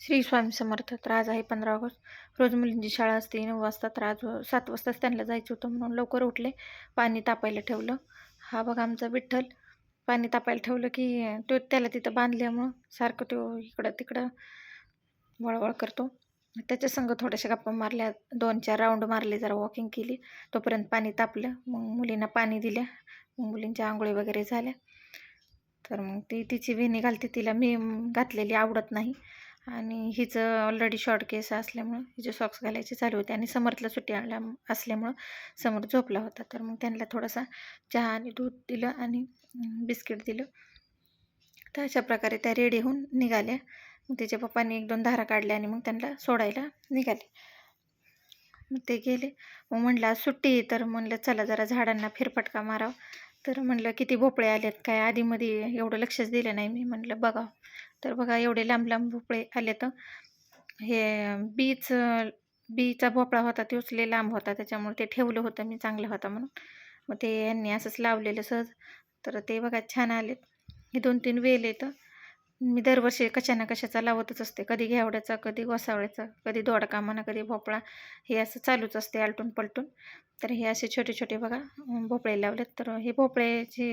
श्री स्वामी समर्थ तर आज आहे पंधरा ऑगस्ट. रोज मुलींची शाळा असते नऊ वाजता तर आज सात वाजताच त्यांना जायचं होतं म्हणून लवकर उठले. पाणी तापायला ठेवलं. हा बघा आमचा विठ्ठल. पाणी तापायला ठेवलं की तो त्याला तिथं बांधल्यामुळं सारखं तो इकडं तिकडं वळवळ करतो. त्याच्या संग थोड्याशा गप्पा मारल्या. दोन चार राऊंड मारले जरा वॉकिंग केली. तोपर्यंत पाणी तापलं. मग मुलींना पाणी दिल्या मग मुलींच्या आंघोळी वगैरे झाल्या. तर मग ती तिची वेणी घालते. तिला मी घातलेली आवडत नाही. आणि हिचं ऑलरेडी शॉर्ट केस असल्यामुळं हिचे सॉक्स घालायचे चालू होते आणि समर्थला सुट्टी आणल्या असल्यामुळं समोर झोपला होता. तर मग त्यांना थोडासा चहा आणि दूध दिलं आणि बिस्किट दिलं. तर अशा प्रकारे त्या रेडी होऊन निघाल्या. मग तिच्या पप्पांनी एक दोन धारा काढल्या आणि मग त्यांना सोडायला निघाले. मग ते गेले. मग म्हणलं आज सुट्टी तर म्हणलं चला जरा झाडांना फेरफटका मारावं. तर म्हणलं किती भोपळे आलेत काय आधीमध्ये एवढं लक्षच दिलं नाही मी. म्हणलं बघा. तर बघा एवढे लांब लांब भोपळे आले तर हे बीच बीचा भोपळा होता तोच लय लांब होता. त्याच्यामुळे ते ठेवलं होतं मी चांगलं होता म्हणून. मग ते यांनी असंच लावलेलं सहज. तर ते बघा छान आलेत. हे दोन तीन वेल येतं मी दरवर्षी कशा ना कशाचा लावतच असते. कधी घ्यावड्याचा कधी गोसावळ्याचा कधी दोडकामाना कधी भोपळा. हे असं चालूच असते आलटून पलटून. तर हे असे छोटे छोटे बघा भोपळे लावलेत. तर हे भोपळ्याची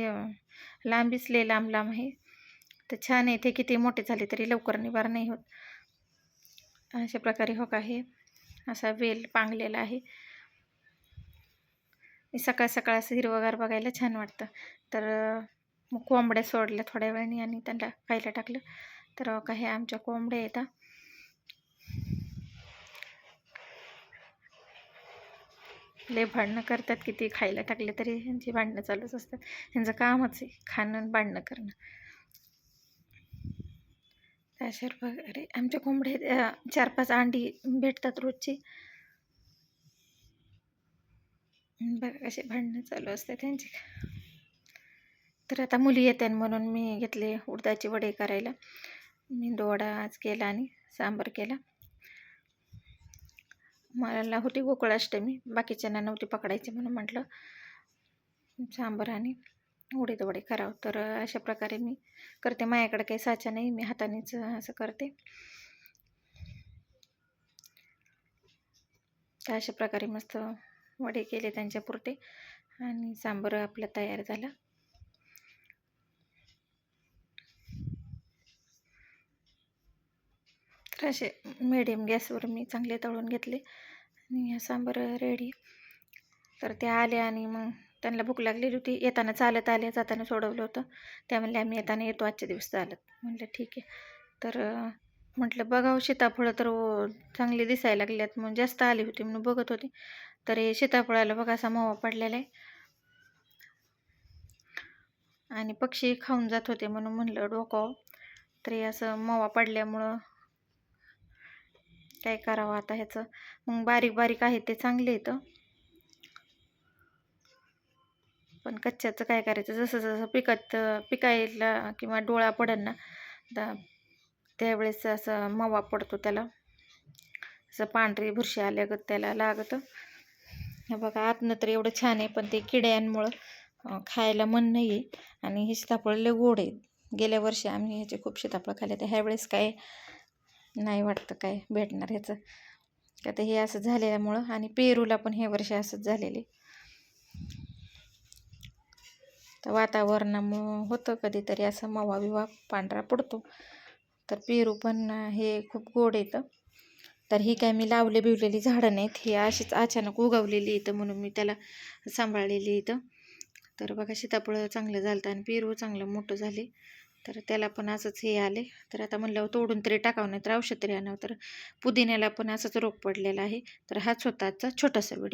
लांबीच लय लांब लांब आहे. तर छान आहे ते किती मोठे झाले तरी लवकर निवार नाही होत. अशा प्रकारे हो का हे असा वेल पांगलेला आहे. सकाळ सकाळ असं हिरवगार बघायला छान वाटतं. तर मग कोंबड्या सोडल्या थोड्या वेळाने आणि त्यांना खायला टाकलं. तर का हे आमच्या कोंबड्या येतात लय भांडणं करतात किती खायला टाकले तरी ह्यांची भांडणं चालूच असतात. ह्यांचं कामच आहे खाणं आणि भांडणं करणं. अशा प्रकारे आमच्या कोंबड्या चार पाच अंडी भेटतात रोजची. बघा कसे भांडणं चालू असतात त्यांची तर आता मुली येते म्हणून मी घेतले उडदाचे वडे करायला. मेंदू वडा आज केला आणि सांबार केला. मला होती गोकुळाष्टमी बाकीच्यांना नव्हती पकडायची म्हणून म्हटलं सांबार आणि उडीद वडे करावं. तर अशा प्रकारे मी करते. माझ्याकडे काही साचा नाही मी हातानेच असं करते. तर अशा प्रकारे मस्त वडे केले त्यांच्या पुरते आणि सांबार आपला तयार झाला. असे मिडियम गॅसवर मी चांगले तळून घेतले. आणि सांबार रेडी तर ते आले आणि मग त्यांना भूक लागलेली होती. येताना चालत आले जाताना सोडवलं होतं. त्या म्हणले आम्ही येताना येतो. आजच्या दिवस चालत. म्हणलं ठीक आहे. तर म्हटलं बघावं हो, सीताफळं तर चांगली दिसायला लागल्यात. मग जास्त आली होती म्हणून बघत होती. तर हे सीताफळाला बघा असा मावा पडलेला आहे. आणि पक्षी खाऊन जात होते म्हणून म्हणलं डोकाव हो. तरी असं मावा पडल्यामुळं काय करावं आता ह्याचं? मग बारीक बारीक आहे ते चांगले येतं पण कच्च्याचं काय करायचं? जसं जसं पिकत पिकायला किंवा डोळा पडन ना तर त्यावेळेस असं मवा पडतो त्याला. असं पांढरी बुरशी आल्यागत त्याला लागतं. हे बघा आतनं तर एवढं छान आहे पण ते किड्यांमुळं खायला मन नाही आहे. आणि हे सीताफळ लय गोड आहे. गेल्या वर्षी आम्ही ह्याचे खूप सीताफळ खाल्ले तर ह्यावेळेस काय नाही वाटतं काय भेटणार ह्याचं. का तर हे असं झाल्यामुळं आणि पेरूला पण हे वर्ष असंच झालेले तर वातावरणामुळं होतं कधीतरी असं मवा विवा पांढरा पडतो. तर पेरू पण हे खूप गोड येतं तर ही काय मी लावले बिवलेली झाडं नाहीत ही अशीच अचानक उगवलेली येतं म्हणून मी त्याला सांभाळलेली येतं तर बघा सीताफळं चांगलं झालं आणि पेरू चांगलं मोठं झाले. तर त्याला पण असंच हे आले. तर आता म्हणलं तोडून तरी टाकावं नाही तर औषध तरी आणावं. तर पुदिन्याला पण असंच रोग पडलेला आहे. तर हाच होता आजचा छोटासा व्हिडिओ